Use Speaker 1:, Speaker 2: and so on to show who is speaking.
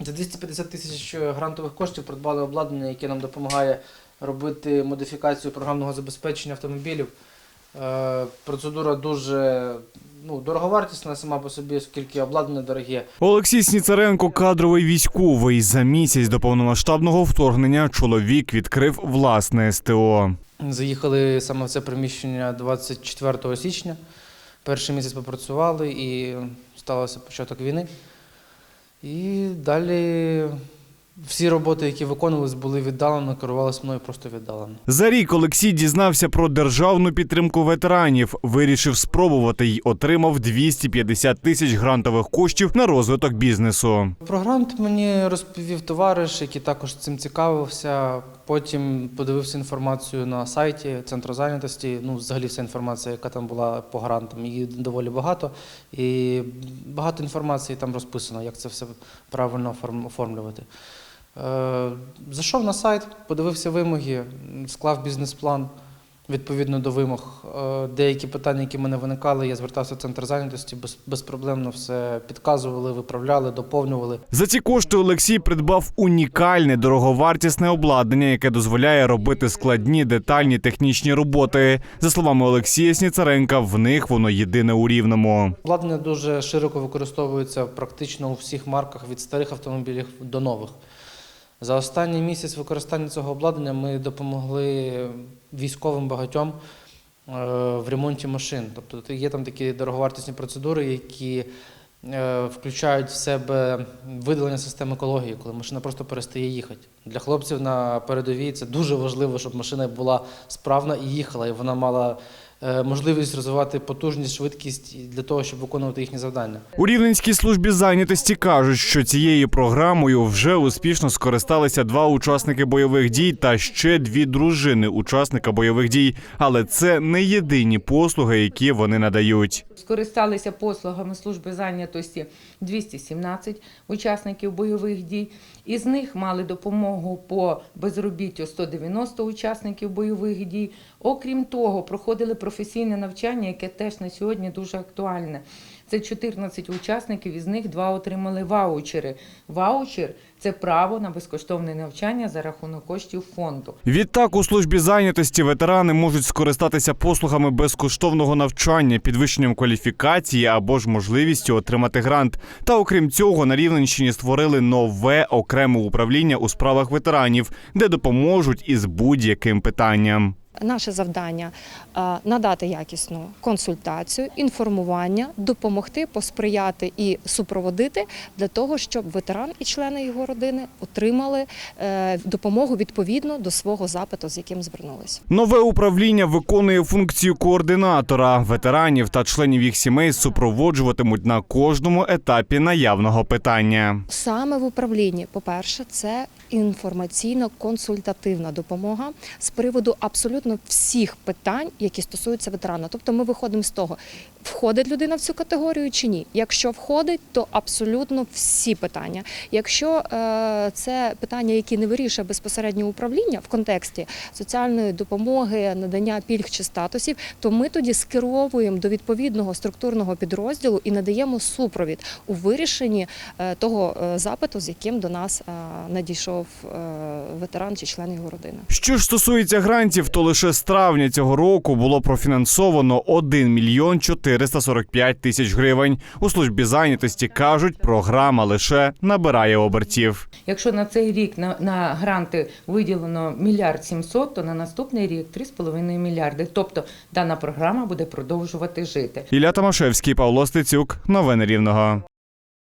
Speaker 1: За 250 тисяч грантових коштів придбали обладнання, яке нам допомагає робити модифікацію програмного забезпечення автомобілів. Е, Процедура дуже ну, дороговартісна сама по собі, оскільки обладнання дороге.
Speaker 2: Олексій Сніцаренко кадровий військовий. За місяць до повномасштабного вторгнення чоловік відкрив власне СТО.
Speaker 1: Заїхали саме в це приміщення 24 січня. Перший місяць попрацювали і стався початок війни. І далі всі роботи, які виконувались, були віддалено, керувалися мною просто віддалено.
Speaker 2: За рік Олексій дізнався про державну підтримку ветеранів, вирішив спробувати й отримав 250 тисяч грантових коштів на розвиток бізнесу.
Speaker 1: Про грант мені розповів товариш, який також цим цікавився. Потім подивився інформацію на сайті центру зайнятості. Ну, взагалі вся інформація, яка там була по грантам, її доволі багато. І багато інформації там розписано, як це все правильно оформ- оформлювати. Е, Зайшов на сайт, подивився вимоги, склав бізнес-план відповідно до вимог. Е, Деякі питання, які в мене виникали, я звертався в центр зайнятості, без, безпроблемно все підказували, виправляли, доповнювали.
Speaker 2: За ці кошти Олексій придбав унікальне дороговартісне обладнання, яке дозволяє робити складні детальні технічні роботи. За словами Олексія Сніцаренка, в них воно єдине у рівному.
Speaker 1: Обладнання дуже широко використовується практично у всіх марках від старих автомобілів до нових. За останній місяць використання цього обладнання ми допомогли військовим багатьом е, в ремонті машин. Тобто є там такі дороговартісні процедури, які е, включають в себе видалення систем екології, коли машина просто перестає їхати. Для хлопців на передовій це дуже важливо, щоб машина була справна і їхала, і вона мала можливість розвивати потужність, швидкість для того, щоб виконувати їхні завдання.
Speaker 2: У Рівненській службі зайнятості кажуть, що цією програмою вже успішно скористалися два учасники бойових дій та ще дві дружини учасника бойових дій. Але це не єдині послуги, які вони надають.
Speaker 3: Скористалися послугами служби зайнятості 217 учасників бойових дій. Із них мали допомогу по безробіттю 190 учасників бойових дій. Окрім того, проходили професійне навчання, яке теж на сьогодні дуже актуальне. Це 14 учасників, із них два отримали ваучери. Ваучер це право на безкоштовне навчання за рахунок коштів фонду.
Speaker 2: Відтак у службі зайнятості ветерани можуть скористатися послугами безкоштовного навчання, підвищенням кваліфікації або ж можливістю отримати грант. Та окрім цього, на Рівненщині створили нове окреме управління у справах ветеранів, де допоможуть із будь-яким питанням.
Speaker 4: Наше завдання е, надати якісну консультацію, інформування, допомогти, посприяти і супроводити для того, щоб ветеран і члени його родини отримали е, допомогу відповідно до свого запиту, з яким звернулися.
Speaker 2: Нове управління виконує функцію координатора. Ветеранів та членів їх сімей супроводжуватимуть на кожному етапі наявного питання.
Speaker 4: Саме в управлінні, по-перше, це інформаційно-консультативна допомога з приводу абсолютно всіх питань, які стосуються ветерана. Тобто ми виходимо з того, входить людина в цю категорію чи ні. Якщо входить, то абсолютно всі питання. Якщо е, це питання, які не вирішує безпосередньо управління в контексті соціальної допомоги, надання пільг чи статусів, то ми тоді скеровуємо до відповідного структурного підрозділу і надаємо супровід у вирішенні е, того е, запиту, з яким до нас надійшов е, ветеран чи член його родини.
Speaker 2: Що ж стосується грантів, то лише з травня цього року було профінансовано 1 мільйон 445 тисяч гривень. У службі зайнятості кажуть, програма лише набирає обертів.
Speaker 3: Якщо на цей рік на, на гранти виділено мільярд сімсот, то на наступний рік 3,5 мільярди. Тобто дана програма буде продовжувати жити.
Speaker 2: Ілля Томашевський, Павло Стецюк. Новини Рівного.